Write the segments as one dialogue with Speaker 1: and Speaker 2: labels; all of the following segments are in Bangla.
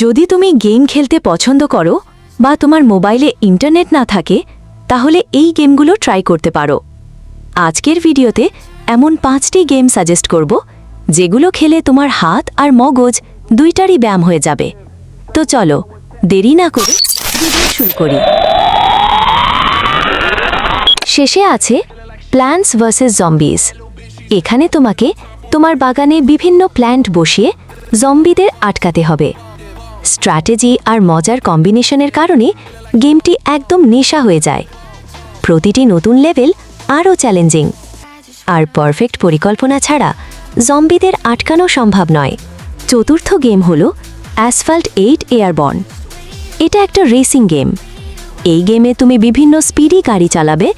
Speaker 1: যদি তুমি গেম খেলতে পছন্দ করো বা তোমার মোবাইলে ইন্টারনেট না থাকে, তাহলে এই গেমগুলো ট্রাই করতে পারো। আজকের ভিডিওতে এমন পাঁচটি গেম সাজেস্ট করব, যেগুলো খেলে তোমার হাত আর মগজ দুইটারই ব্যায়াম হয়ে যাবে। তো চলো, দেরি না করে ভিডিও শুরু করি। শেষে আছে প্ল্যান্টস ভার্সেস জম্বিজ এখানে তোমাকে তোমার বাগানে বিভিন্ন প্ল্যান্ট বসিয়ে জম্বিদের আটকাতে হবে। স্ট্র্যাটেজি আর মজার কম্বিনেশনের কারণে গেমটি একদম নেশা হয়ে যায়। প্রতিটি নতুন লেভেল আরও চ্যালেঞ্জিং। আর পারফেক্ট পরিকল্পনা ছাড়া জম্বিদের আটকানো সম্ভব নয়। চতুর্থ গেম হল অ্যাসফাল্ট এইট এয়ারবর্ন এটা একটা রেসিং গেম এই গেমে তুমি বিভিন্ন স্পিডি গাড়ি চালাবে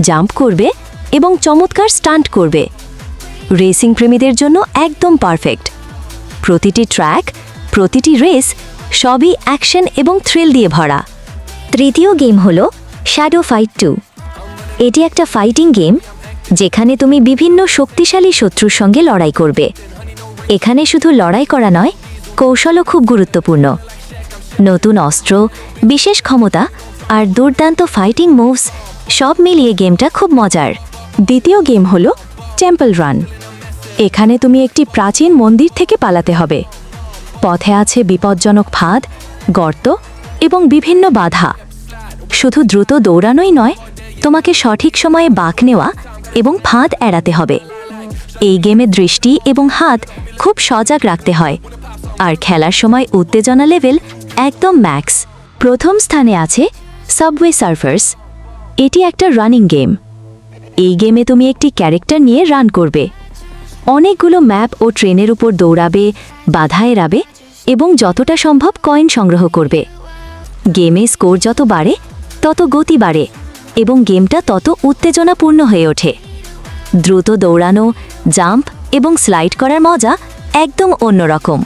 Speaker 1: জাম্প করবে এবং চমৎকার স্টান্ট করবে। রেসিং প্রেমীদের জন্য একদম পারফেক্ট প্রতিটি ট্র্যাক প্রতিটি রেস সবই অ্যাকশন এবং থ্রিল দিয়ে ভরা। তৃতীয় গেম হল শ্যাডো ফাইট টু এটি একটা ফাইটিং গেম যেখানে তুমি বিভিন্ন শক্তিশালী শত্রুর সঙ্গে লড়াই করবে। এখানে শুধু লড়াই করা নয়, কৌশলও খুব গুরুত্বপূর্ণ। নতুন অস্ত্র, বিশেষ ক্ষমতা আর দুর্দান্ত ফাইটিং মুভস সব মিলিয়ে গেমটা খুব মজার। দ্বিতীয় গেম হল টেম্পল রান এখানে তুমি একটি প্রাচীন মন্দির থেকে পালাতে হবে। পথে আছে বিপজ্জনক ফাঁদ, গর্ত এবং বিভিন্ন বাধা। শুধু দ্রুত দৌড়ানোই নয়, তোমাকে সঠিক সময়ে বাঁক নেওয়া এবং ফাঁদ এড়াতে হবে। এই গেমে দৃষ্টি এবং হাত খুব সজাগ রাখতে হয়। আর খেলার সময় উত্তেজনা লেভেল একদম ম্যাক্স প্রথম স্থানে আছে সাবওয়ে সার্ফার্স এটি একটা রানিং গেম এই গেমে তুমি একটি ক্যারেক্টার নিয়ে রান করবে। অনেকগুলো ম্যাপ ও ট্রেনের উপর দৌড়াবে, বাধা এড়াবে এবং যতটা সম্ভব কয়েন সংগ্রহ করবে। গেমে স্কোর যত বাড়ে, তত গতি বাড়ে এবং গেমটা তত উত্তেজনাপূর্ণ হয়ে ওঠে। দ্রুত দৌড়ানো, জাম্প এবং স্লাইড করার মজা একদম অন্যরকম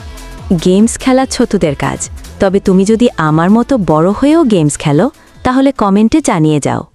Speaker 1: গেমস খেলা ছোটদের কাজ। তবে তুমি যদি আমার মতো বড় হয়েও গেমস খেলো, তাহলে কমেন্টে জানিয়ে যাও।